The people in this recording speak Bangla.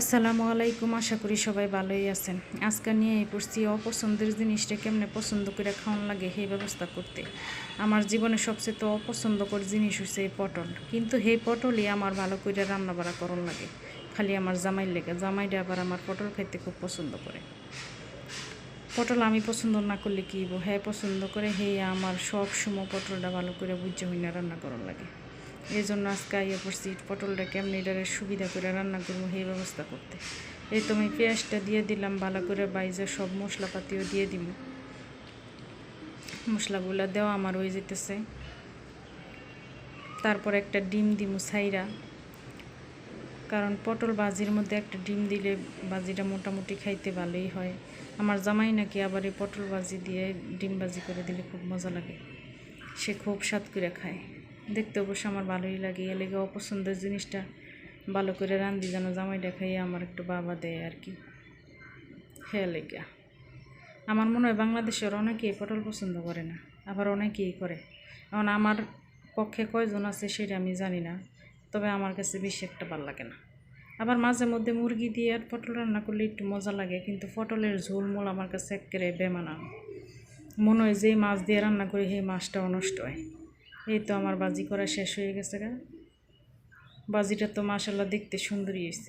আসসালামু আলাইকুম, আশা করি সবাই ভালোই আছেন। আজকে নিয়ে এই পড়ছি, অপছন্দের জিনিসটা কেমনে পছন্দ করে খাওয়ান লাগে সেই ব্যবস্থা করতে। আমার জীবনে সবচেয়ে তো অপছন্দকর জিনিস হচ্ছে এই পটল। কিন্তু সেই পটলই আমার ভালো করে রান্না বাড়া করন লাগে। খালি আমার জামাই লেগে। জামাইটা আবার আমার পটল খাইতে খুব পছন্দ করে। পটল আমি পছন্দ না করলে কী হ্যাঁ পছন্দ করে হে আমার সব সময় পটলটা ভালো করে বুঝে হইনা রান্না করার লাগে। এই জন্য আজকে আইয়া পড়ছি পটলটা কেমনি এটারে সুবিধা করে রান্না করব সেই ব্যবস্থা করতে? এই তো আমি পেঁয়াজটা দিয়ে দিলাম, ভালো করে বাইজে সব মশলাপাতিও দিয়ে দিব। মশলাগুলো দেওয়া আমার হয়ে যেতেছে। তারপর একটা ডিম দিমু ছাইরা। কারণ পটল বাজির মধ্যে একটা ডিম দিলে বাজিটা মোটামুটি খাইতে ভালোই হয়। আমার জামাই নাকি আবার এই পটল বাজি দিয়ে ডিম বাজি করে দিলে খুব মজা লাগে। সে খুব স্বাদ করে খায়। দেখতে অবশ্য আমার ভালোই লাগে। এ লেগে অপছন্দের জিনিসটা ভালো করে রান্ধি, যেন জামাইটা খাইয়ে আমার একটু বাবা দেয় আর কি। হ্যাঁ লেগে। আমার মনে হয় বাংলাদেশের অনেকেই পটল পছন্দ করে না, আবার অনেকেই করে। কারণ আমার পক্ষে কয়জন আছে সেটা আমি জানি না, তবে আমার কাছে বেশি একটা ভালো লাগে না। আবার মাঝে মধ্যে মুরগি দিয়ে আর পটল রান্না করলে একটু মজা লাগে, কিন্তু পটলের ঝোলমোল আমার কাছে একেবারে বেমানা মনে হয় যে মাছ দিয়ে রান্না করি, সেই মাছটাও নষ্ট হয়। এই তো আমার বাজি করা শেষ হয়ে গেছে গা। বাজিটা তো মাসাল্লাহ দেখতে সুন্দরই হয়েছে